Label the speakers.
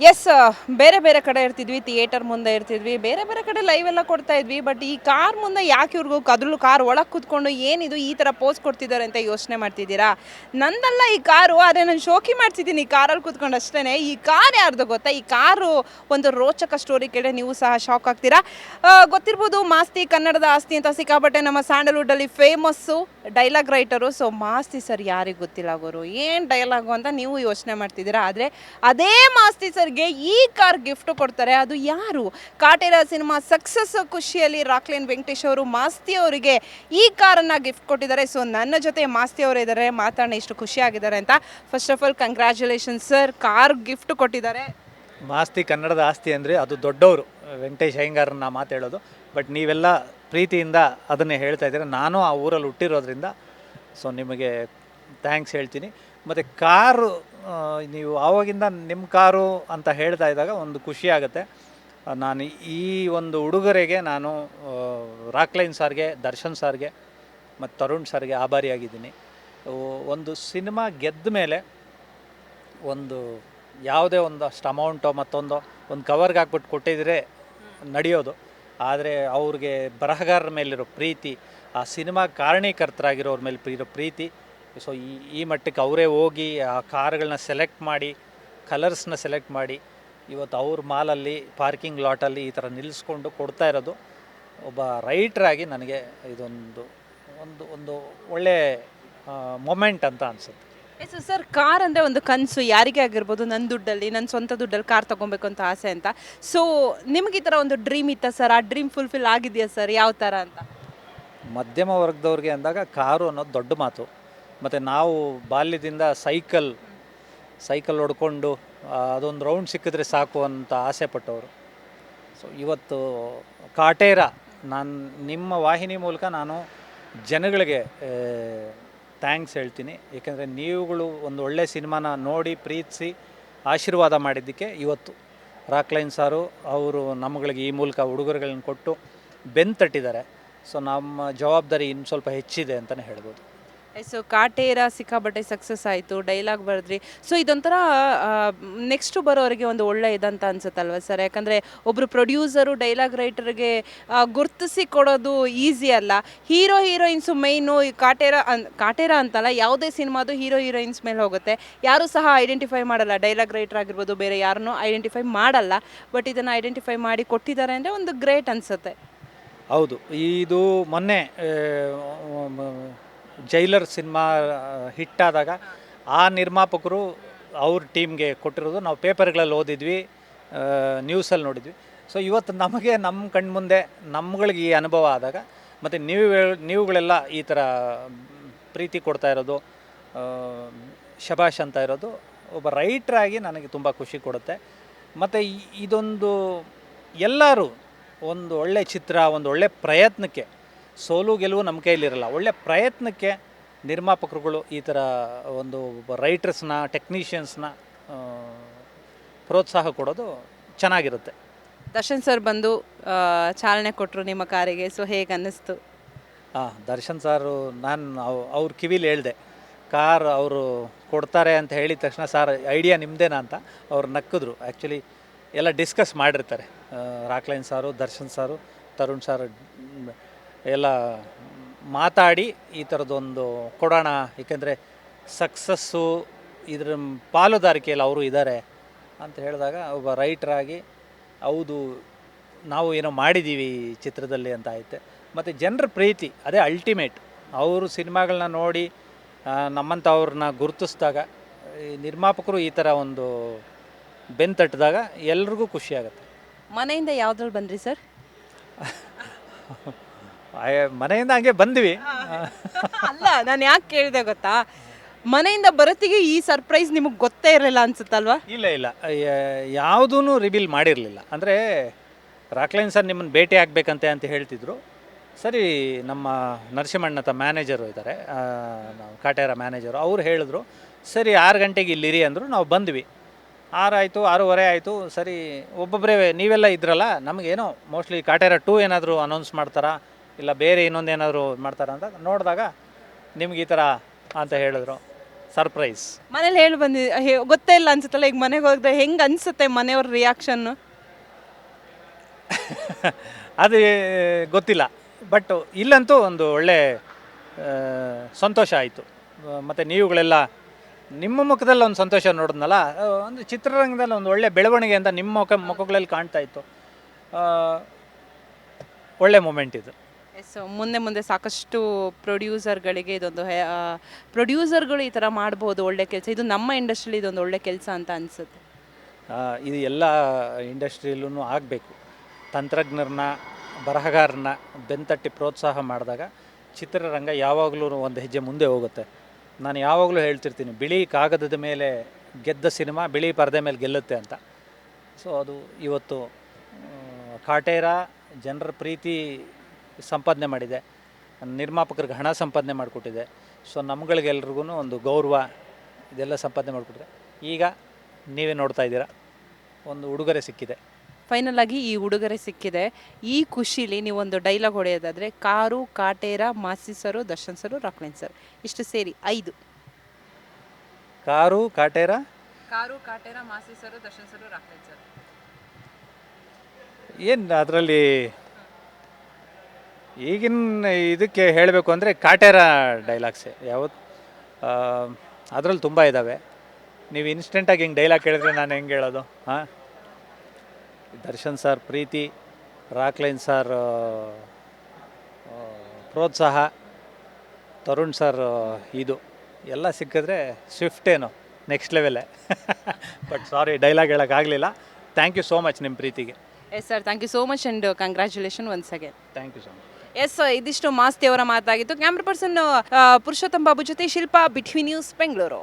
Speaker 1: S ಬೇರೆ ಬೇರೆ ಕಡೆ ಇರ್ತಿದ್ವಿ ಥಿಯೇಟರ್ ಮುಂದೆ ಇರ್ತಿದ್ವಿ. ಬೇರೆ ಬೇರೆ ಕಡೆ ಲೈವ್ ಎಲ್ಲ ಕೊಡ್ತಾ ಇದ್ವಿ. ಬಟ್ ಈ ಕಾರ್ ಮುಂದೆ ಯಾಕೆ ಇವ್ರಿಗೂ ಕದ್ರು ಕಾರ್ ಒಳಗೆ ಕೂತ್ಕೊಂಡು ಏನಿದು ಈ ಥರ ಪೋಸ್ ಕೊಡ್ತಿದ್ದಾರೆ ಅಂತ ಯೋಚನೆ ಮಾಡ್ತಿದ್ದೀರಾ? ನಂದಲ್ಲ ಈ ಕಾರು, ಆದರೆ ನಾನು ಶೋಕಿ ಮಾಡ್ತಿದ್ದೀನಿ ಈ ಕಾರಲ್ಲಿ ಕೂತ್ಕೊಂಡು ಅಷ್ಟೇ ಈ ಕಾರ್ ಯಾರ್ದು ಗೊತ್ತಾ? ಈ ಕಾರು ಒಂದು ರೋಚಕ ಸ್ಟೋರಿ ಕೇಳಿ ನೀವು ಸಹ ಶಾಕ್ ಆಗ್ತೀರಾ? ಗೊತ್ತಿರ್ಬೋದು ಮಾಸ್ತಿ ಕನ್ನಡದ ಆಸ್ತಿ ಅಂತ ಸಿಕ್ಕಾಪಟ್ಟೆ ನಮ್ಮ ಸ್ಯಾಂಡಲ್ವುಡ್ಡಲ್ಲಿ famous dialogue writer so Masti sir ಯಾರಿಗೆ ಗೊತ್ತಿಲ್ಲ ಅವರು ಏನು ಡೈಲಾಗು ಅಂತ ನೀವು ಯೋಚನೆ ಮಾಡ್ತಿದ್ದೀರಾ? ಆದರೆ ಅದೇ ಮಾಸ್ತಿ ಸರ್ಗೆ ಈ ಕಾರ್ ಗಿಫ್ಟ್ ಕೊಡ್ತಾರೆ. ಅದು ಯಾರು? ಕಾಟೇರ ಸಿನಿಮಾ ಸಕ್ಸಸ್ ಖುಷಿಯಲ್ಲಿ ರಾಕ್ಲೇನ್ ವೆಂಕಟೇಶ್ ಅವರು ಮಾಸ್ತಿ ಅವರಿಗೆ ಈ ಕಾರನ್ನು ಗಿಫ್ಟ್ ಕೊಟ್ಟಿದ್ದಾರೆ. ಸೊ ನನ್ನ ಜೊತೆ ಮಾಸ್ತಿ ಅವರು ಇದ್ದಾರೆ. ಮಾತಾಡೋಣ ಇಷ್ಟು ಖುಷಿಯಾಗಿದ್ದಾರೆ ಅಂತ. First of all congratulation sir car gift ಕೊಟ್ಟಿದ್ದಾರೆ.
Speaker 2: ಮಾಸ್ತಿ ಕನ್ನಡದ ಆಸ್ತಿ ಅಂದರೆ ಅದು ದೊಡ್ಡವರು. ವೆಂಕಟೇಶ್ ಅಯ್ಯಂಗಾರನ್ನ ಮಾತಾಡೋದು ಬಟ್ ನೀವೆಲ್ಲ ಪ್ರೀತಿಯಿಂದ ಅದನ್ನೇ ಹೇಳ್ತಾ ಇದ್ದೀರ. ನಾನು ಆ ಊರಲ್ಲಿ ಹುಟ್ಟಿರೋದ್ರಿಂದ ಸೊ ನಿಮಗೆ ಥ್ಯಾಂಕ್ಸ್ ಹೇಳ್ತೀನಿ. ಮತ್ತು ಕಾರು ನೀವು ಆವಾಗಿಂದ ನಿಮ್ಮ ಕಾರು ಅಂತ ಹೇಳ್ತಾ ಇದ್ದಾಗ ಒಂದು ಖುಷಿ ಆಗುತ್ತೆ. ನಾನು ಈ ಒಂದು ಉಡುಗೊರೆಗೆ ನಾನು ರಾಕ್ಲೈನ್ ಸಾರ್ಗೆ ದರ್ಶನ್ ಸಾರ್ಗೆ ಮತ್ತು ತರುಣ್ ಸರ್ಗೆ ಆಭಾರಿಯಾಗಿದ್ದೀನಿ. ಒಂದು ಸಿನಿಮಾ ಗೆದ್ದ ಮೇಲೆ ಒಂದು ಯಾವುದೇ ಒಂದು ಅಷ್ಟು ಅಮೌಂಟೋ ಮತ್ತೊಂದು ಒಂದು ಕವರ್ಗೆ ಹಾಕ್ಬಿಟ್ಟು ಕೊಟ್ಟಿದ್ರೆ ನಡೆಯೋದು. ಆದರೆ ಅವ್ರಿಗೆ ಬರಹಗಾರರ ಮೇಲಿರೋ ಪ್ರೀತಿ, ಆ ಸಿನಿಮಾ ಕಾರಣೀಕರ್ತರಾಗಿರೋರ ಮೇಲೆ ಇರೋ ಪ್ರೀತಿ ಸೊ ಈ ಈ ಮಟ್ಟಕ್ಕೆ ಅವರೇ ಹೋಗಿ ಆ ಕಾರ್ಗಳನ್ನ ಸೆಲೆಕ್ಟ್ ಮಾಡಿ ಕಲರ್ಸ್ನ ಸೆಲೆಕ್ಟ್ ಮಾಡಿ, ಇವತ್ತು ಅವ್ರ ಮಾಲಲ್ಲಿ ಪಾರ್ಕಿಂಗ್ ಲಾಟಲ್ಲಿ ಈ ಥರ ನಿಲ್ಲಿಸ್ಕೊಂಡು ಕೊಡ್ತಾ ಇರೋದು, ಒಬ್ಬ ರೈಟ್ರಾಗಿ ನನಗೆ ಇದೊಂದು, ಒಂದು ಒಂದು ಒಳ್ಳೆ ಮೊಮೆಂಟ್ ಅಂತ ಅನಿಸುತ್ತೆ.
Speaker 1: ಸರ್, ಕಾರ್ ಅಂದರೆ ಒಂದು ಕನಸು, ಯಾರಿಗೆ ಆಗಿರ್ಬೋದು ನನ್ನ ದುಡ್ಡಲ್ಲಿ ನನ್ನ ಸ್ವಂತ ದುಡ್ಡಲ್ಲಿ ಕಾರ್ ತೊಗೊಬೇಕು ಅಂತ ಆಸೆ ಅಂತ. ಸೊ ನಿಮ್ಗೆ ಈ ಥರ ಒಂದು ಡ್ರೀಮ್ ಇತ್ತ, ಸರ್? ಆ ಡ್ರೀಮ್ ಫುಲ್ಫಿಲ್ ಆಗಿದೆಯಾ, ಸರ್? ಯಾವ ಥರ ಅಂತ?
Speaker 2: ಮಧ್ಯಮ ವರ್ಗದವ್ರಿಗೆ ಅಂದಾಗ ಕಾರು ಅನ್ನೋದು ದೊಡ್ಡ ಮಾತು. ಮತ್ತು ನಾವು ಬಾಲ್ಯದಿಂದ ಸೈಕಲ್ ಸೈಕಲ್ ಹೊಡ್ಕೊಂಡು ಅದೊಂದು ರೌಂಡ್ ಸಿಕ್ಕಿದ್ರೆ ಸಾಕು ಅಂತ ಆಸೆ ಪಟ್ಟವರು. ಸೊ ಇವತ್ತು ಕಾಟೇರ, ನಾನು ನಿಮ್ಮ ವಾಹಿನಿ ಮೂಲಕ ನಾನು ಜನಗಳಿಗೆ ಥ್ಯಾಂಕ್ಸ್ ಹೇಳ್ತೀನಿ. ಏಕೆಂದರೆ ನೀವುಗಳು ಒಂದು ಒಳ್ಳೆ ಸಿನಿಮಾನ ನೋಡಿ, ಪ್ರೀತಿಸಿ, ಆಶೀರ್ವಾದ ಮಾಡಿದ್ದಕ್ಕೆ ಇವತ್ತು ರಾಕ್ಲೈನ್ ಸಾರು ಅವರು ನಮ್ಗಳಿಗೆ ಈ ಮೂಲಕ ಉಡುಗೊರೆಗಳನ್ನ ಕೊಟ್ಟು ಬೆನ್ ತಟ್ಟಿದ್ದಾರೆ. ಸೊ ನಮ್ಮ ಜವಾಬ್ದಾರಿ ಇನ್ನು ಸ್ವಲ್ಪ ಹೆಚ್ಚಿದೆ ಅಂತಲೇ ಹೇಳ್ಬೋದು.
Speaker 1: ಸೊ ಕಾಟೇರ ಸಿಕ್ಕಾಬಟ್ಟೆ ಸಕ್ಸಸ್ ಆಯಿತು ಡೈಲಾಗ್ ಬರೆದ್ರಿ. ಸೊ ಇದೊಂಥರ ನೆಕ್ಸ್ಟ್ ಬರೋರಿಗೆ ಒಂದು ಒಳ್ಳೆ ಇದಂತ ಅನ್ಸುತ್ತಲ್ವ ಸರ್ ಯಾಕಂದರೆ ಒಬ್ಬರು ಪ್ರೊಡ್ಯೂಸರು ಡೈಲಾಗ್ ರೈಟರ್ಗೆ ಗುರ್ತಿಸಿ ಕೊಡೋದು ಈಸಿ ಅಲ್ಲ. ಹೀರೋ ಹೀರೋಯಿನ್ಸು ಮೈನು ಕಾಟೇರ ಅನ್ ಕಾಟೇರ ಅಂತಲ್ಲ, ಯಾವುದೇ ಸಿನಿಮಾದು ಹೀರೋ ಹೀರೋಯಿನ್ಸ್ ಮೇಲೆ ಹೋಗುತ್ತೆ. ಯಾರೂ ಸಹ ಐಡೆಂಟಿಫೈ ಮಾಡಲ್ಲ. ಡೈಲಾಗ್ ರೈಟರ್ ಆಗಿರ್ಬೋದು, ಬೇರೆ ಯಾರನ್ನೂ ಐಡೆಂಟಿಫೈ ಮಾಡಲ್ಲ. ಬಟ್ ಇದನ್ನು ಐಡೆಂಟಿಫೈ ಮಾಡಿ ಕೊಟ್ಟಿದ್ದಾರೆ ಅಂದರೆ ಒಂದು ಗ್ರೇಟ್ ಅನಿಸುತ್ತೆ.
Speaker 2: ಹೌದು. ಇದು ಮೊನ್ನೆ ಜೈಲರ್ ಸಿನಿಮಾ ಹಿಟ್ಟಾದಾಗ ಆ ನಿರ್ಮಾಪಕರು ಅವ್ರ ಟೀಮ್ಗೆ ಕೊಟ್ಟಿರೋದು. ನಾವು ಪೇಪರ್ಗಳಲ್ಲಿ ಓದಿದ್ವಿ ನ್ಯೂಸಲ್ಲಿ ನೋಡಿದ್ವಿ. ಸೊ ಇವತ್ತು ನಮಗೆ ನಮ್ಮ ಕಣ್ಮುಂದೆ ನಮ್ಗಳಿಗೆ ಈ ಅನುಭವ ಆದಾಗ ಮತ್ತು ನೀವು ನೀವುಗಳೆಲ್ಲ ಈ ಥರ ಪ್ರೀತಿ ಕೊಡ್ತಾ ಇರೋದು ಶಬಾಷ್ ಅಂತ ಇರೋದು, ಒಬ್ಬ ರೈಟ್ರಾಗಿ ನನಗೆ ತುಂಬ ಖುಷಿ ಕೊಡುತ್ತೆ. ಮತ್ತು ಇದೊಂದು ಎಲ್ಲರೂ ಒಂದು ಒಳ್ಳೆ ಚಿತ್ರ, ಒಂದು ಒಳ್ಳೆ ಪ್ರಯತ್ನಕ್ಕೆ ಸೋಲು ಗೆಲುವು ನಮ್ಮ ಕೈಲಿರಲ್ಲ ಒಳ್ಳೆ ಪ್ರಯತ್ನಕ್ಕೆ ನಿರ್ಮಾಪಕರುಗಳು ಈ ಥರ ಒಂದು ರೈಟರ್ಸ್ನ ಟೆಕ್ನಿಷಿಯನ್ಸ್ನ ಪ್ರೋತ್ಸಾಹ ಕೊಡೋದು ಚೆನ್ನಾಗಿರುತ್ತೆ.
Speaker 1: ದರ್ಶನ್ ಸರ್ ಬಂದು ಚಾಲನೆ ಕೊಟ್ಟರು ನಿಮ್ಮ ಕಾರಿಗೆ. ಸೊ ಹೇಗೆ ಅನ್ನಿಸ್ತು
Speaker 2: ಹಾಂ ದರ್ಶನ್ ಸಾರು ನಾನು ಅವ್- ಅವ್ರ ಕಿವಿಲಿ ಹೇಳಿದೆ. ಕಾರ್ ಅವರು ಕೊಡ್ತಾರೆ ಅಂತ ಹೇಳಿದ ತಕ್ಷಣ ಸಾರ್ ಐಡಿಯಾ ನಿಮ್ಮದೇನಾ ಅಂತ? ಅವ್ರು ನಕ್ಕಿದ್ರು. ಆ್ಯಕ್ಚುಲಿ ಎಲ್ಲ ಡಿಸ್ಕಸ್ ಮಾಡಿರ್ತಾರೆ. ರಾಕ್ಲೈನ್ ಸಾರು ದರ್ಶನ್ ಸಾರು ತರುಣ್ ಸಾರು ಎಲ್ಲ ಮಾತಾಡಿ ಈ ಥರದ್ದೊಂದು ಕೊಡೋಣ. ಏಕೆಂದರೆ ಸಕ್ಸಸ್ಸು ಇದ್ರ ಪಾಲುದಾರಿಕೆಯಲ್ಲಿ ಅವರು ಇದ್ದಾರೆ ಅಂತ ಹೇಳಿದಾಗ ಒಬ್ಬ ರೈಟ್ರಾಗಿ ಹೌದು ನಾವು ಏನೋ ಮಾಡಿದ್ದೀವಿ ಈ ಚಿತ್ರದಲ್ಲಿ ಅಂತ ಐತೆ ಮತ್ತು ಜನರ ಪ್ರೀತಿ ಅದೇ ಅಲ್ಟಿಮೇಟ್ ಅವರು ಸಿನಿಮಾಗಳನ್ನ ನೋಡಿ ನಮ್ಮಂಥವ್ರನ್ನ ಗುರುತಿಸಿದಾಗ ಈ ನಿರ್ಮಾಪಕರು ಈ ಥರ ಒಂದು ಬೆನ್ ತಟ್ಟಿದಾಗ ಎಲ್ರಿಗೂ ಖುಷಿಯಾಗುತ್ತೆ
Speaker 1: ಮನೆಯಿಂದ ಯಾವ್ದ್ರಲ್ಲಿ ಬಂದ್ರಿ ಸರ್?
Speaker 2: ಆಯ್- ಮನೆಯಿಂದ ಹಂಗೆ ಬಂದ್ವಿ.
Speaker 1: ಅಲ್ಲ ನಾನು ಯಾಕೆ ಕೇಳಿದೆ ಗೊತ್ತಾ? ಮನೆಯಿಂದ ಬರೋತ್ತಿಗೆ ಈ ಸರ್ಪ್ರೈಸ್ ನಿಮಗೆ ಗೊತ್ತೇ ಇರಲಿಲ್ಲ ಅನ್ಸುತ್ತಲ್ವಾ?
Speaker 2: ಇಲ್ಲ ಇಲ್ಲ. ಯಾವುದೂ ರಿವೀಲ್ ಮಾಡಿರಲಿಲ್ಲ. ಅಂದರೆ ರಾಕ್ಲೈನ್ ಸರ್ ನಿಮ್ಮನ್ನು ಭೇಟಿ ಆಗಬೇಕಂತೆ ಅಂತ ಹೇಳ್ತಿದ್ರು. ಸರಿ ನಮ್ಮ ನರಸಿಂಹಣ್ಣತ ಮ್ಯಾನೇಜರು ಇದ್ದಾರೆ ಆ, ನಾವು ಕಾಟೇರ ಮ್ಯಾನೇಜರು ಅವ್ರು ಹೇಳಿದ್ರು ಸರಿ ಆರು ಗಂಟೆಗೆ ಇಲ್ಲಿರಿ ಅಂದರು. ನಾವು ಬಂದ್ವಿ. ಆರಾಯಿತು ಆರೂವರೆ ಆಯಿತು. ಸರಿ ಒಬ್ಬೊಬ್ಬರೇ ನೀವೆಲ್ಲ ಇದ್ರಲ್ಲ ನಮಗೇನೋ ಮೋಸ್ಟ್ಲಿ ಕಾಟೇರ ಟೂ ಏನಾದರೂ ಅನೌನ್ಸ್ ಮಾಡ್ತಾರಾ? ಇಲ್ಲ ಬೇರೆ ಇನ್ನೊಂದೇನಾದರೂ ಮಾಡ್ತಾರಾ ಅಂತ ನೋಡಿದಾಗ ನಿಮ್ಗೆ ಈ ಥರ ಅಂತ ಹೇಳಿದ್ರು. ಸರ್ಪ್ರೈಸ್
Speaker 1: ಮನೇಲಿ ಹೇಳಿ ಬಂದಿ ಹೇ- ಗೊತ್ತೇ ಇಲ್ಲ ಅನ್ಸುತ್ತಲ್ಲ ಈಗ ಮನೆಗೆ ಹೋಗಿದ್ರೆ ಹೆಂಗೆ ಅನ್ಸುತ್ತೆ ಮನೆಯವ್ರ ರಿಯಾಕ್ಷನ್ನು
Speaker 2: ಅದು ಗೊತ್ತಿಲ್ಲ. ಬಟ್ ಇಲ್ಲಂತೂ ಒಂದು ಒಳ್ಳೆ ಆ, ಸಂತೋಷ ಆಯಿತು. ಮತ್ತು ನೀವುಗಳೆಲ್ಲ ನಿಮ್ಮ ಮುಖದಲ್ಲಿ ಒಂದು ಸಂತೋಷ ನೋಡಿದ್ನಲ್ಲ ಆ, ಒಂದು ಚಿತ್ರರಂಗದಲ್ಲಿ ಒಂದು ಒಳ್ಳೆ ಬೆಳವಣಿಗೆ ಅಂತ ನಿಮ್ಮ ಮುಖ ಮುಖಗಳಲ್ಲಿ ಕಾಣ್ತಾ ಇತ್ತು. ಆ, ಒಳ್ಳೆ ಮೂಮೆಂಟ್ ಇದು.
Speaker 1: ಎಸ್ ಮುಂದೆ ಮುಂದೆ ಸಾಕಷ್ಟು ಪ್ರೊಡ್ಯೂಸರ್ಗಳಿಗೆ ಇದೊಂದು ಪ್ರೊಡ್ಯೂಸರ್ಗಳು ಈ ಥರ ಮಾಡ್ಬೋದು, ಒಳ್ಳೆ ಕೆಲಸ. ಇದು ನಮ್ಮ ಇಂಡಸ್ಟ್ರಿಲಿ ಇದೊಂದು ಒಳ್ಳೆ ಕೆಲಸ ಅಂತ ಅನಿಸುತ್ತೆ.
Speaker 2: ಇದು ಎಲ್ಲ ಇಂಡಸ್ಟ್ರಿಯಲ್ಲೂ ಆಗಬೇಕು. ತಂತ್ರಜ್ಞರನ್ನ ಬರಹಗಾರನ್ನ ಬೆಂತಟ್ಟಿ ಪ್ರೋತ್ಸಾಹ ಮಾಡಿದಾಗ ಚಿತ್ರರಂಗ ಯಾವಾಗಲೂ ಒಂದು ಹೆಜ್ಜೆ ಮುಂದೆ ಹೋಗುತ್ತೆ. ನಾನು ಯಾವಾಗಲೂ ಹೇಳ್ತಿರ್ತೀನಿ, ಬಿಳಿ ಕಾಗದದ ಮೇಲೆ ಗೆದ್ದ ಸಿನಿಮಾ ಬಿಳಿ ಪರದೆ ಮೇಲೆ ಗೆಲ್ಲುತ್ತೆ ಅಂತ. ಸೊ ಅದು ಇವತ್ತು ಕಾಟೇರ, ಜನರ ಪ್ರೀತಿ ಸಂಪಾದನೆ ಮಾಡಿದೆ. ನಿರ್ಮಾಪಕರಿಗೆ ಹಣ ಸಂಪಾದನೆ ಮಾಡಿಕೊಟ್ಟಿದೆ. ಸೊ ನಮ್ಗಳಿಗೆಲ್ರಿಗೂ ಒಂದು ಗೌರವ ಇದೆಲ್ಲ ಸಂಪಾದನೆ ಮಾಡಿಕೊಟ್ಟಿದೆ. ಈಗ ನೀವೇ ನೋಡ್ತಾ ಇದ್ದೀರಾ ಒಂದು ಉಡುಗೊರೆ ಸಿಕ್ಕಿದೆ.
Speaker 1: ಫೈನಲ್ ಆಗಿ ಈ ಉಡುಗೊರೆ ಸಿಕ್ಕಿದೆ. ಈ ಖುಷಿಲಿ ನೀವೊಂದು ಡೈಲಾಗ್ ಹೊಡೆಯೋದಾದರೆ ಕಾರು ಕಾಟೇರ ಮಾಸಿಸರು ದರ್ಶನ್ ಸರು ರಾಕ್ಲೈನ್ ಸರ್ ಇಷ್ಟು ಸೇರಿ ಐದು.
Speaker 2: ಕಾರು ಕಾಟೇರ?
Speaker 1: ಕಾರು ಕಾಟೇರ ಮಾಸಿಸರು ದರ್ಶನ್ ಸರು ರಾಕ್ಲೈನ್ ಸರ್.
Speaker 2: ಏನು ಅದರಲ್ಲಿ ಈಗಿನ ಇದಕ್ಕೆ ಹೇಳಬೇಕು ಅಂದರೆ ಕಾಟೇರ ಡೈಲಾಗ್ಸೆ ಯಾವತ್ತು ಅದರಲ್ಲಿ ತುಂಬ ಇದ್ದಾವೆ ನೀವು ಇನ್ಸ್ಟೆಂಟಾಗಿ ಹಿಂಗೆ ಡೈಲಾಗ್ ಕೇಳಿದ್ರೆ ನಾನು ಹೆಂಗೆ ಹೇಳೋದು? ಹಾಂ? ದರ್ಶನ್ ಸರ್ ಪ್ರೀತಿ ರಾಕ್ಲೈನ್ ಸರ್ ಆ, ಪ್ರೋತ್ಸಾಹ ತರುಣ್ ಸರ್ ಇದು. ಎಲ್ಲ ಸಿಕ್ಕಿದ್ರೆ ಸ್ವಿಫ್ಟ್ ಏನು ನೆಕ್ಸ್ಟ್ ಲೆವೆಲ್ಲೇ ಬಟ್ ಸಾರಿ ಡೈಲಾಗ್ ಹೇಳೋಕ್ಕಾಗಲಿಲ್ಲ ಥ್ಯಾಂಕ್ ಯು ಸೋ ಮಚ್ ನಿಮ್ಮ ಪ್ರೀತಿಗೆ.
Speaker 1: Yes sir thank you so much and congratulation once again
Speaker 2: thank you so much
Speaker 1: yes ಇದಿಷ್ಟು ಮಾಸ್ತಿ ಅವರ ಮಾತಾಗಿತ್ತು ಕ್ಯಾಮ್ರಾ ಪರ್ಸನ್ ಪುರುಷೋತ್ತಮ್ ಬಾಬು ಜೊತೆ ಶಿಲ್ಪಾ ಬಿಟ್ವಿ ನ್ಯೂಸ್ ಬೆಂಗಳೂರು.